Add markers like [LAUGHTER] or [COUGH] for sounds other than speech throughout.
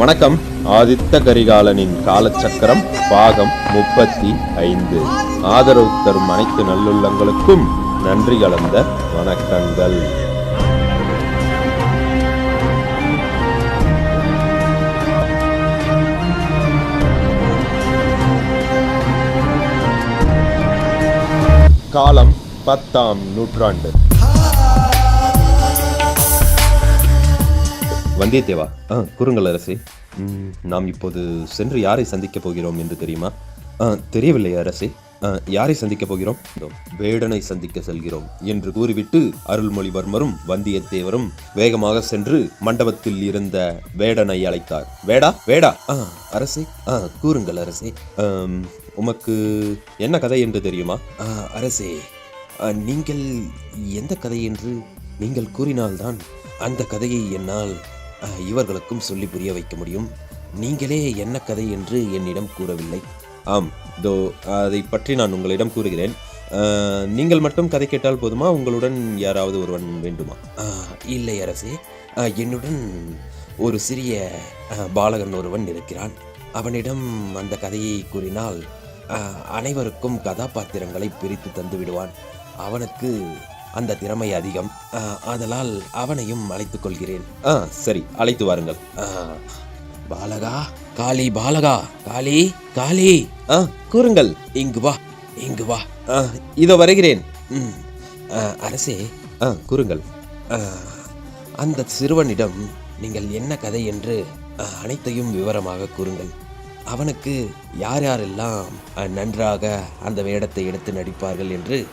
வணக்கம். ஆதித்த கரிகாலனின் காலச்சக்கரம் பாகம் முப்பத்தி ஐந்து. ஆதரவு தரும் அனைத்து நல்லுள்ளங்களுக்கும் நன்றி கலந்த வணக்கங்கள். காலம் பத்தாம் நூற்றாண்டு. வந்தியத்தேவா ஆ குறுங்கள் அரசே. நாம் இப்போது சென்று யாரை சந்திக்கப் போகிறோம் என்று தெரியுமா? ஆ, தெரியவில்லை அரசே. ஆ, யாரை சந்திக்கப் போகிறோம்? வேடனை சந்திக்க செல்கிறோம் என்று கூறிவிட்டு அருள்மொழிவர்மரும் வந்தியத்தேவரும் வேகமாக சென்று மண்டபத்தில் இருந்த வேடனை அழைத்தார். வேடா வேடா. ஆ, அரசே. ஆ, கூறுங்கள் அரசே. உமக்கு என்ன கதை என்று தெரியுமா? ஆ, அரசே நீங்கள் எந்த கதை என்று நீங்கள் கூறினால்தான் அந்த கதையை என்னால் இவர்களுக்கும் சொல்லி புரிய வைக்க முடியும். நீங்களே என்ன கதை என்று என்னிடம் கூறவில்லை. ஆம் இதோ அதை பற்றி நான் உங்களிடம் கூறுகிறேன். நீங்கள் மட்டும் கதை கேட்டால் போதுமா? உங்களுடன் யாராவது ஒருவன் வேண்டுமா? இல்லை அரசே. என்னுடன் ஒரு சிறிய பாலகன் ஒருவன் இருக்கிறான். அவனிடம் அந்த கதையை கூறினால் அனைவருக்கும் கதாபாத்திரங்களை பிரித்து தந்து விடுவான் அவனுக்கு அந்த திறமை அதிகம். ஆ, ஆதலால் அவனையும் அழைத்துக் கொள்கிறேன். ஆ சரி அழைத்து வாருங்கள். ஆ, பாலகா காளி பாலகா காளி காளி. ஆ கூறுங்கள். இங்கு வா இங்கு வா. இதோ வருகிறேன். ம் ஆ, அரசே. ஆ கூறுங்கள். ஆ, அந்த சிறுவனிடம் நீங்கள் என்ன கதை என்று அனைத்தையும் விவரமாக கூறுங்கள். அவனுக்கு யார் யாரெல்லாம் நன்றாக அந்த வேடத்தை எடுத்து நடிப்பார்கள் என்று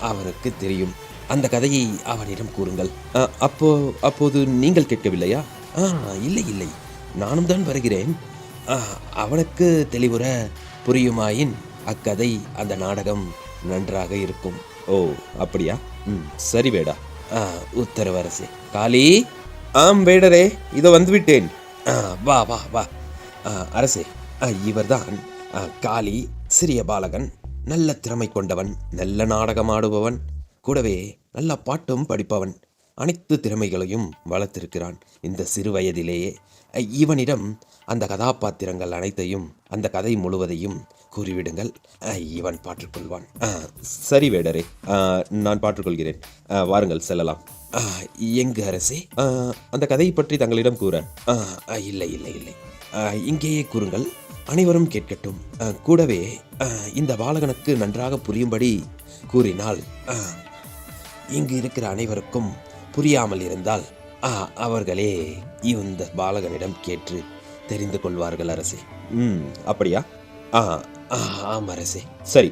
அவருக்கு தெரியும். அந்த கதையை அவனிடம் கூறுங்கள். அப்போ அப்போது நீங்கள் கேட்கவில்லையா? ஆ இல்லை இல்லை. நானும் தான் வருகிறேன். அவனுக்கு தெளிவுற புரியுமாயின் அக்கதை அந்த நாடகம் நன்றாக இருக்கும். ஓ அப்படியா? ம் சரி வேடா. ஆ, உத்தரவரசே. காளி! ஆம் வேடரே இதோ வந்துவிட்டேன். ஆ, வா வா வா. ஆ, அரசே ஆ, இவர்தான். ஆ, காளி சிறிய பாலகன். நல்ல திறமை கொண்டவன் நல்ல நாடகம் ஆடுபவன் கூடவே நல்ல பாட்டும் படிப்பவன். அனைத்து திறமைகளையும் வளர்த்திருக்கிறான் இந்த சிறு வயதிலேயே. இவனிடம் அந்த கதாபாத்திரங்கள் அனைத்தையும் அந்த கதை முழுவதையும் கூறிவிடுங்கள். இவன் பாற்றுக்கொள்வான். சரி வேடரே நான் பாற்றுக்கொள்கிறேன். வாருங்கள் செல்லலாம். எங்கு அரசே? அந்த கதையை பற்றி தங்களிடம் கூற. ஆ, இல்லை இல்லை இல்லை. இங்கேயே கூறுங்கள். அனைவரும் கேட்கட்டும். ஆ, கூடவே இந்த பாலகனுக்கு நன்றாக புரியும்படி கூறினால் ஆ, இங்கு இருக்கிற அனைவருக்கும் புரியாமல் இருந்தால் ஆ, அவர்களே இந்த பாலகனிடம் கேட்டு தெரிந்து கொள்வார்கள் அரசே. ம் அப்படியா? ஆ ஆ, ஆம் அரசே. சரி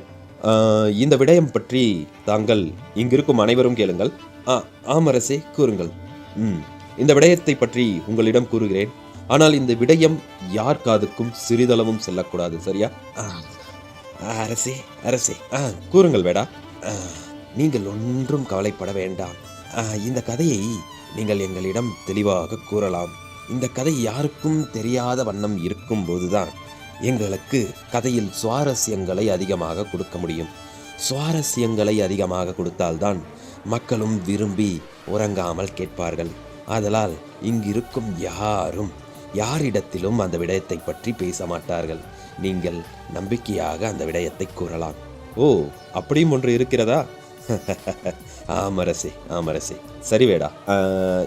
இந்த விடயம் பற்றி தாங்கள் இங்கிருக்கும் அனைவரும் கேளுங்கள். ஆ ஆம் அரசே கூறுங்கள். ம் இந்த விடயத்தை பற்றி உங்களிடம் கூறுகிறேன். ஆனால் இந்த விடயம் யார் காதுக்கும் சிறிதளவும் செல்லக்கூடாது சரியா? ஆ, அரசே அரசே. ஆ கூறுங்கள் வேடா. நீங்கள் ஒன்றும் கவலைப்பட வேண்டாம். இந்த கதையை நீங்கள் எங்களிடம் தெளிவாக கூறலாம். இந்த கதை யாருக்கும் தெரியாத வண்ணம் இருக்கும் போதுதான் எங்களுக்கு கதையில் சுவாரஸ்யங்களை அதிகமாக கொடுக்க முடியும். சுவாரஸ்யங்களை அதிகமாக கொடுத்தால்தான் மக்களும் விரும்பி உறங்காமல் கேட்பார்கள். ஆதலால் இங்கிருக்கும் யாரும் யாரிடத்திலும் அந்த விடயத்தை பற்றி பேச மாட்டார்கள் நீங்கள் நம்பிக்கையாக அந்த விடயத்தை கூறலாம். ஓ அப்படியும் ஒன்று இருக்கிறதா? [LAUGHS] ஆமரசே ஆமரசே. சரி வேடா.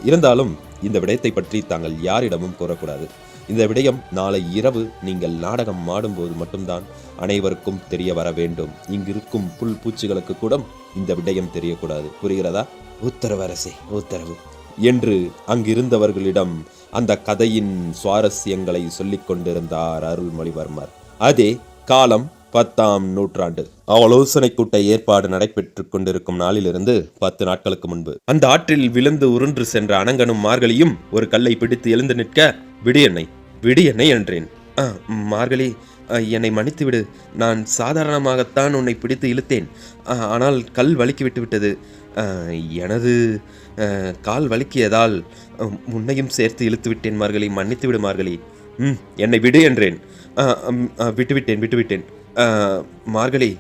இருந்தாலும் இந்த விடயத்தை பற்றி தாங்கள் யாரிடமும் கூறக்கூடாது. இந்த விடயம் நாளை இரவு நீங்கள் நாடகம் ஆடும்போது மட்டும்தான் அனைவருக்கும் தெரிய வர வேண்டும். இங்கிருக்கும் புல் பூச்சிகளுக்கு கூட இந்த விடயம் தெரியக்கூடாது. புரிகிறதா? உத்தரவு அரசே உத்தரவு. என்று அங்கிருந்தவர்களிடம் அந்த கதையின் சுவாரஸ்யங்களை சொல்லிக் கொண்டிருந்தார் அருள்மொழிவர்மர். அதே காலம் பத்தாம் நூற்றாண்டு. ஆலோசனை கூட்ட ஏற்பாடு நடைபெற்றுக் கொண்டிருக்கும் நாளிலிருந்து பத்து நாட்களுக்கு முன்பு. அந்த ஆற்றில் விழுந்து உருன்று சென்ற அனங்கனும் மார்கழியும் ஒரு கல்லை பிடித்து எழுந்து நிற்க விடு என்னை என்றேன். மார்கழி ஆ, என்னை மன்னித்து விடு நான் சாதாரணமாகத்தான் உன்னை பிடித்து இழுத்தேன். ஆனால் கல் வலுக்கி விட்டு விட்டது. எனது கால் வலுக்கியதால் முன்னையும் சேர்த்து இழுத்து விட்டேன் மார்கழி. மன்னித்து விடு மார்கழி. ம் என்னை விடு என்றேன். விட்டுவிட்டேன் விட்டுவிட்டேன். மார்கழி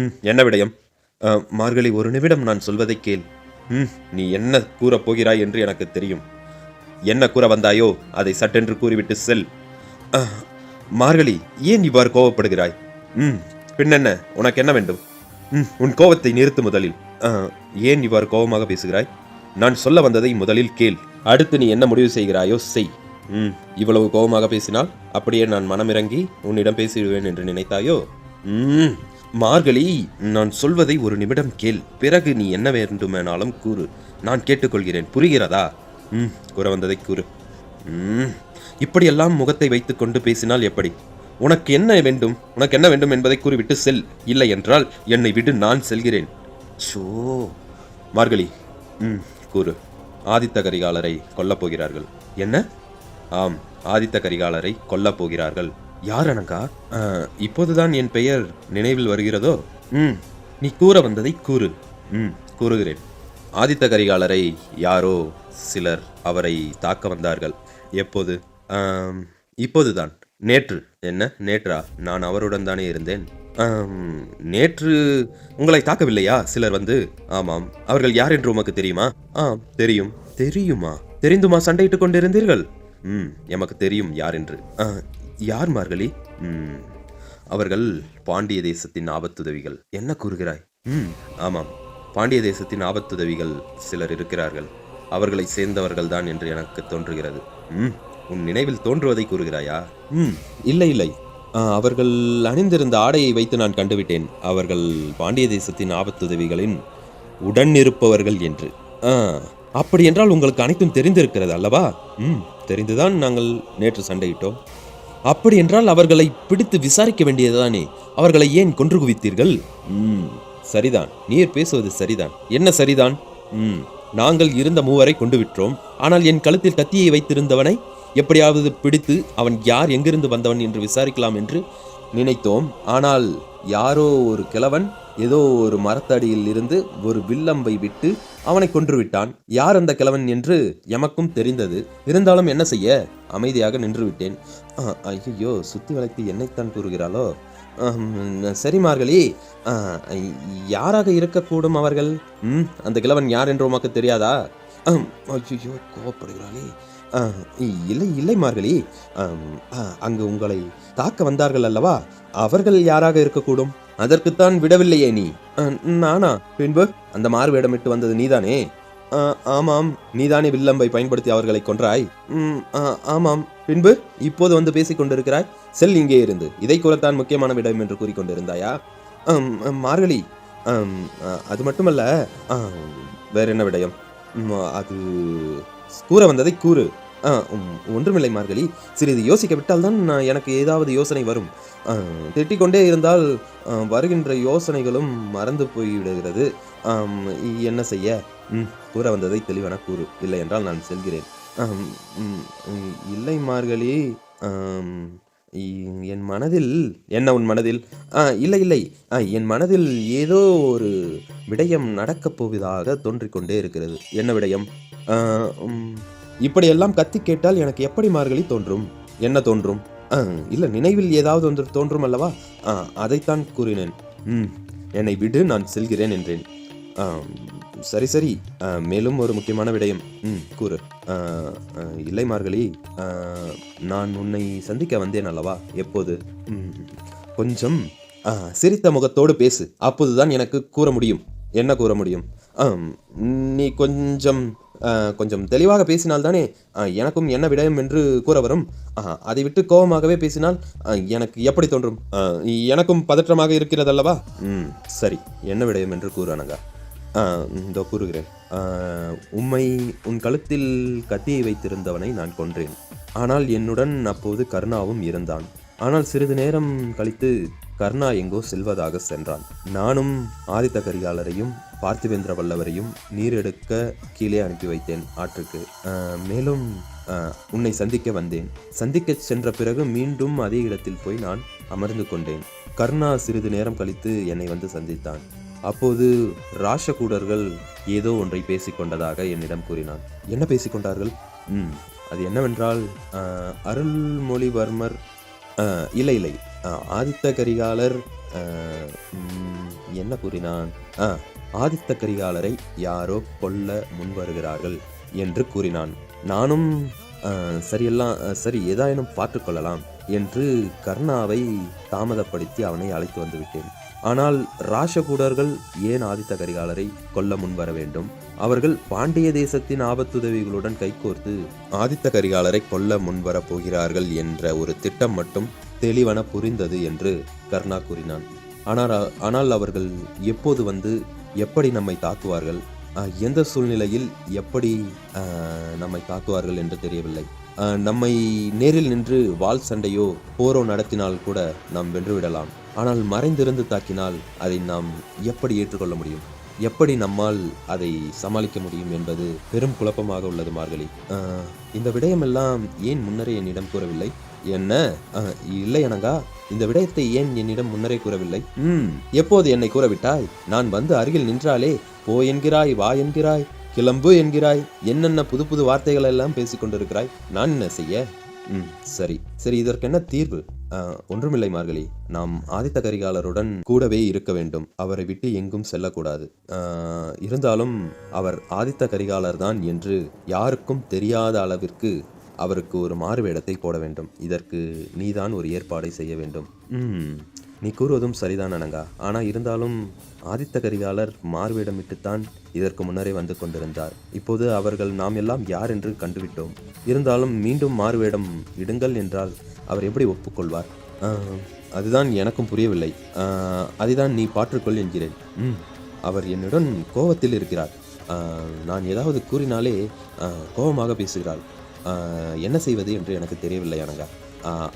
ம் என்ன விடயம்? மார்கழி ஒரு நிமிடம் நான் சொல்வதை கேள். ம் நீ என்ன கூறப் போகிறாய் என்று எனக்கு தெரியும். என்ன கூற வந்தாயோ அதை சட்டென்று கூறிவிட்டு செல். மார்கழி ஏன் இவ்வாறு கோவப்படுகிறாய்? ம் பின்னென்ன? உனக்கு என்ன வேண்டும்? ம் உன் கோவத்தை நிறுத்து முதலில். ஏன் இவ்வாறு கோபமாக பேசுகிறாய்? நான் சொல்ல வந்ததை முதலில் கேள். அடுத்து நீ என்ன முடிவு செய்கிறாயோ செய். ம் இவ்வளவு கோபமாக பேசினால் அப்படியே நான் மனமிறங்கி உன்னிடம் பேசிடுவேன் என்று நினைத்தாயோ? ம் மார்கழி நான் சொல்வதை ஒரு நிமிடம் கேள். பிறகு நீ என்ன வேண்டுமானாலும் கூறு. நான் கேட்டுக்கொள்கிறேன். புரிகிறதா? ம் கூற வந்ததை கூறு. ம் இப்படியெல்லாம் முகத்தை வைத்துக்கொண்டு பேசினால் எப்படி? உனக்கு என்ன வேண்டும்? உனக்கு என்ன வேண்டும் என்பதை கூறிவிட்டு செல். இல்லை என்றால் என்னை விடு நான் செல்கிறேன். ஷோ. மார்கழி. ம் கூறு. ஆதித்த கரிகாலரை கொல்லப் போகிறார்கள். என்ன? ஆம் ஆதித்த கரிகாலரை கொல்லப் போகிறார்கள். யார் அனங்கா? இப்போதுதான் என் பெயர் நினைவில் வருகிறதோ? ம் நீ கூற வந்ததை கூறு. ம் கூறுகிறேன். ஆதித்த கரிகாலரை யாரோ சிலர் அவரை தாக்க வந்தார்கள். எப்போது? இப்போதுதான். நேற்று. என்ன? நேற்றா? நான் அவருடன் தானே இருந்தேன். நேற்று உங்களை தாக்கவில்லையா? சிலர் வந்து ஆமாம் அவர்கள் யார் என்று உமக்கு தெரியுமா? ஆ தெரியும். தெரியுமா? தெரிந்துமா சண்டையிட்டுக் கொண்டிருந்தீர்கள்? ம் எமக்கு தெரியும் யார் என்று. ஆ, யார் மார்கழி? ம் அவர்கள் பாண்டிய தேசத்தின் ஆபத்துதவிகள். என்ன கூறுகிறாய்? ம் ஆமாம் பாண்டிய தேசத்தின் ஆபத்துதவிகள் சிலர் இருக்கிறார்கள். அவர்களை சேர்ந்தவர்கள் தான் என்று எனக்கு தோன்றுகிறது. ம் உன் நினைவில் தோன்றுவதை கூறுகிறாயா? ம் இல்லை இல்லை. அவர்கள் அணிந்திருந்த ஆடையை வைத்து நான் கண்டுவிட்டேன். அவர்கள் பாண்டிய தேசத்தின் ஆபத்துதவிகளின் உடன் இருப்பவர்கள் என்று. ஆ, அப்படி என்றால் உங்களுக்கு அனைத்தும் தெரிந்திருக்கிறது அல்லவா? ம் தெரிந்துதான் நாங்கள் நேற்று சண்டையிட்டோம். அப்படி என்றால் அவர்களை பிடித்து விசாரிக்க வேண்டியதுதானே? அவர்களை ஏன் கொன்று குவித்தீர்கள்? ம் சரிதான். நீர் பேசுவது சரிதான். என்ன சரிதான்? ம் நாங்கள் இருந்த மூவரை கொண்டு விட்டோம் ஆனால் என் கழுத்தில் கத்தியை வைத்திருந்தவனை எப்படியாவது பிடித்து அவன் யார் எங்கிருந்து வந்தவன் என்று விசாரிக்கலாம் என்று நினைத்தோம். ஆனால் யாரோ ஒரு கிழவன் ஏதோ ஒரு மரத்தடியில் இருந்து ஒரு வில்லம்பை விட்டு அவனை கொன்று விட்டான் யார் அந்த கிழவன் என்று எமக்கும் தெரிந்தது. இருந்தாலும் என்ன செய்ய? அமைதியாக நின்று விட்டேன் ஐயோ சுத்தி வளைத்து என்னைத்தான் கூறுகிறாளோ? சரி மார்கழி. யாராக இருக்கக்கூடும் அவர்கள்? ம் அந்த கிழவன் யார் என்று உமக்கு தெரியாதா? ஐயோ கோவப்படுகிறாளே. இல்லை இல்லை மார்கழி. ஆம், ஆ, அங்கு உங்களை தாக்க வந்தார்கள் அல்லவா? அவர்கள் யாராக இருக்கக்கூடும்? அதற்குத்தான் விடவில்லையே நீ. நானா? பின்பு அந்த மாறு வேடமிட்டு வந்தது நீதானே? ஆ, ஆமாம். நீதானே வில்லம்பை பயன்படுத்தி அவர்களை கொன்றாய்? ம், ஆ, ஆமாம். பின்பு இப்போது வந்து பேசிக் கொண்டிருக்கிறாய்? செல் இங்கே இருந்து. இதை கூறத்தான் முக்கியமான விடம் என்று கூறிக்கொண்டிருந்தாயா? ஆம், மார்கழி. ஆம், அது மட்டுமல்ல வேற என்ன விடயம்? ம், அது கூற வந்ததை கூறு. ஒன்றுமில்லை மார்கழி. சிறிது யோசிக்க விட்டால்தான் நான் எனக்கு ஏதாவது யோசனை வரும். திட்டிக்கொண்டே இருந்தால் வருகின்ற யோசனைகளும் மறந்து போய்விடுகிறது. என்ன செய்ய? ம் கூற வந்ததை தெளிவான கூறு. இல்லை என்றால் நான் செல்கிறேன். இல்லை மார்கழி. என் மனதில் என்ன உன் மனதில்? இல்லை இல்லை. ஆ, என் மனதில் ஏதோ ஒரு விடயம் நடக்கப் போவதாக தோன்றிக்கொண்டே இருக்கிறது. என்ன விடயம்? இப்படியெல்லாம் கத்தி கேட்டால் எனக்கு எப்படி மார்கழி தோன்றும்? என்ன தோன்றும்? ஆ, இல்லை நினைவில் ஏதாவது ஒன்று தோன்றும் அல்லவா? ஆ, அதைத்தான் கூறினேன். ம் என்னை விடு நான் செல்கிறேன் என்றேன். சரி சரி. மேலும் ஒரு முக்கியமான விடயம். ம் கூறு. இல்லை மார்கழி. நான் உன்னை சந்திக்க வந்தேன் அல்லவா? எப்போது? ம், கொஞ்சம். ஆ, சிரித்த முகத்தோடு பேசு. அப்போதுதான் எனக்கு கூற முடியும். என்ன கூற முடியும்? ஆம், நீ கொஞ்சம் கொஞ்சம் தெளிவாக பேசினால்தானே எனக்கும் என்ன விடயம் என்று கூற வரும்? அதை விட்டு கோபமாகவே பேசினால் எனக்கு எப்படி தோன்றும்? எனக்கும் பதற்றமாக இருக்கிறதல்லவா? ம் சரி என்ன விடயம் என்று கூறு இதோ கூறுகிறேன். உம்மை உன் கழுத்தில் கத்தியை வைத்திருந்தவனை நான் கொன்றேன். ஆனால் என்னுடன் அப்போது கருணாவும் இருந்தான். ஆனால் சிறிது நேரம் கழித்து கர்ணா எங்கோ செல்வதாக சென்றான். நானும் ஆதித்த கரிகாலரையும் பார்த்திவேந்திர வல்லவரையும் நீரெடுக்க கீழே அனுப்பி வைத்தேன் ஆற்றுக்கு. மேலும் உன்னை சந்திக்க வந்தேன். சந்திக்க சென்ற பிறகு மீண்டும் அதே இடத்தில் போய் நான் அமர்ந்து கொண்டேன். கர்ணா சிறிது நேரம் கழித்து என்னை வந்து சந்தித்தான். அப்போது ராஷகூடர்கள் ஏதோ ஒன்றை பேசிக்கொண்டதாக என்னிடம் கூறினான். என்ன பேசிக்கொண்டார்கள் ம் அது என்னவென்றால் அருள்மொழிவர்மர் இல்லை இல்லை. ஆதித்த கரிகாலர் என்ன கூறினான்? ஆ ஆதித்த கரிகாலரை யாரோ கொல்ல முன்வருகிறார்கள் என்று கூறினான். நானும் சரியெல்லாம் சரி ஏதாயினும் பார்த்துக்கொள்ளலாம் என்று கர்ணாவை தாமதப்படுத்தி அவனை அழைத்து வந்துவிட்டேன் ஆனால் ராஷகூடர்கள் ஏன் ஆதித்த கரிகாலரை கொல்ல முன்வர வேண்டும்? அவர்கள் பாண்டிய தேசத்தின் ஆபத்துதவிகளுடன் கைகோர்த்து ஆதித்த கரிகாலரை கொல்ல முன்வரப் போகிறார்கள் என்ற ஒரு திட்டம் மட்டும் தெளிவன புரிந்தது என்று கர்ணா கூறினான். ஆனால் ஆனால் அவர்கள் எப்போது வந்து எப்படி நம்மை தாக்குவார்கள்? எந்த சூழ்நிலையில் எப்படி நம்மை தாக்குவார்கள் என்று தெரியவில்லை. நம்மை நேரில் நின்று வாள் சண்டையோ போரோ நடத்தினால் கூட நாம் வென்றுவிடலாம். ஆனால் மறைந்திருந்து தாக்கினால் அதை நாம் எப்படி ஏற்றுக்கொள்ள முடியும்? எப்படி நம்மால் அதை சமாளிக்க முடியும் என்பது பெரும் குழப்பமாக உள்ளது மார்கழி. இந்த விடயமெல்லாம் ஏன் முன்னரே என்னிடம் கூறவில்லை? என்ன? இல்லை அனங்கா இந்த விடயத்தை ஏன் என்னிடம் முன்னரே கூறவில்லை? ம். எப்போது என்னை கூறவிட்டாய்? நான் வந்து அருகில் நின்றாலே போ என்கிறாய் வா என்கிறாய் கிளம்பு என்கிறாய் என்னென்ன புது புது வார்த்தைகள் எல்லாம் பேசிக் கொண்டிருக்கிறாய் நான் என்ன செய்ய? ம் சரி. சரி இதற்கு என்ன தீர்வு? ஒன்றுமில்லை மார்கழி. நாம் ஆதித்த கரிகாலருடன் கூடவே இருக்க வேண்டும். அவரை விட்டு எங்கும் செல்லக்கூடாது. இருந்தாலும் அவர் ஆதித்த கரிகாலர் தான் என்று யாருக்கும் தெரியாத அளவிற்கு அவருக்கு ஒரு மாறுவேடத்தை போட வேண்டும். இதற்கு நீதான் ஒரு ஏற்பாடை செய்ய வேண்டும். ம் நீ கூறுவதும் சரிதான் அனங்கா. ஆனால் இருந்தாலும் ஆதித்த கரிகாலர் மாறுவேடமிட்டுத்தான் இதற்கு முன்னரே வந்து கொண்டிருந்தார். இப்போது அவர்கள் நாம் எல்லாம் யார் என்று கண்டுவிட்டோம். இருந்தாலும் மீண்டும் மாறுவேடம் இடுங்கள் என்றால் அவர் எப்படி ஒப்புக்கொள்வார்? அதுதான் எனக்கும் புரியவில்லை. அதுதான் அதைதான் நீ பாற்றுக்கொள் என்கிறேன். ம் அவர் என்னுடன் கோபத்தில் இருக்கிறார். நான் ஏதாவது கூறினாலே கோபமாக பேசுகிறாள். என்ன செய்வது என்று எனக்கு தெரியவில்லை அனங்கா.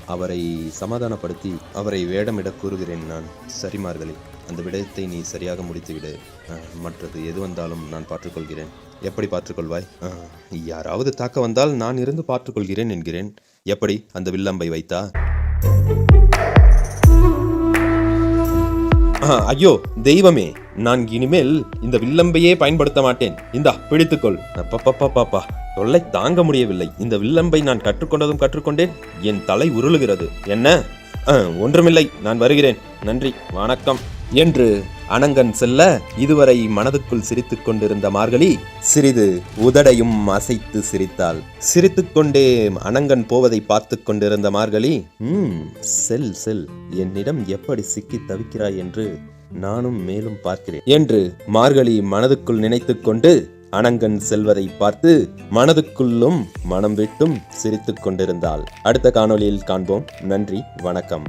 அவரை சமாதானப்படுத்தி அவரை வேடமிட கூறுகிறேன் நான். சரி மார்கழி அந்த விடயத்தை நீ சரியாக முடித்துவிடு. மற்றது எது வந்தாலும் நான் பார்த்துக்கொள்கிறேன். எப்படி பார்த்துக்கொள்வாய்? ஆஹ், யாராவது தாக்க வந்தால் நான் இருந்து பார்த்துக்கொள்கிறேன் என்கிறேன். எப்படி? அந்த வில்லம்பை வைத்தா? ஐயோ தெய்வமே நான் இனிமேல் இந்த வில்லம்பையே பயன்படுத்த மாட்டேன். இந்தா பிடித்துக்கொள். அப்பப்பப்பப்பா தொல்லை தாங்க முடியவில்லை. இந்த வில்லம்பை நான் கற்றுக்கொண்டதும் கற்றுக்கொண்டேன். என் தலை உருளுகிறது. என்ன? ஆ, ஒன்றுமில்லை நான் வருகிறேன். நன்றி வணக்கம். என்று அனங்கன் செல்ல இதுவரை மனதுக்குள் சிரித்துக் கொண்டிருந்த மார்கழி சிறிது உதடையும் அசைத்து சிரித்தாள். சிரித்துக்கொண்டே அனங்கன் போவதை பார்த்து கொண்டிருந்த மார்கழி ம் செல் செல் என்னிடம் எப்படி சிக்கி தவிக்கிறாய் என்று நானும் மேலும் பார்க்கிறேன் என்று மார்கழி மனதுக்குள் நினைத்து கொண்டு அனங்கன் செல்வதை பார்த்து மனதுக்குள்ளும் மனம் விட்டும் சிரித்துக் கொண்டிருந்தாள். அடுத்த காணொளியில் காண்போம். நன்றி வணக்கம்.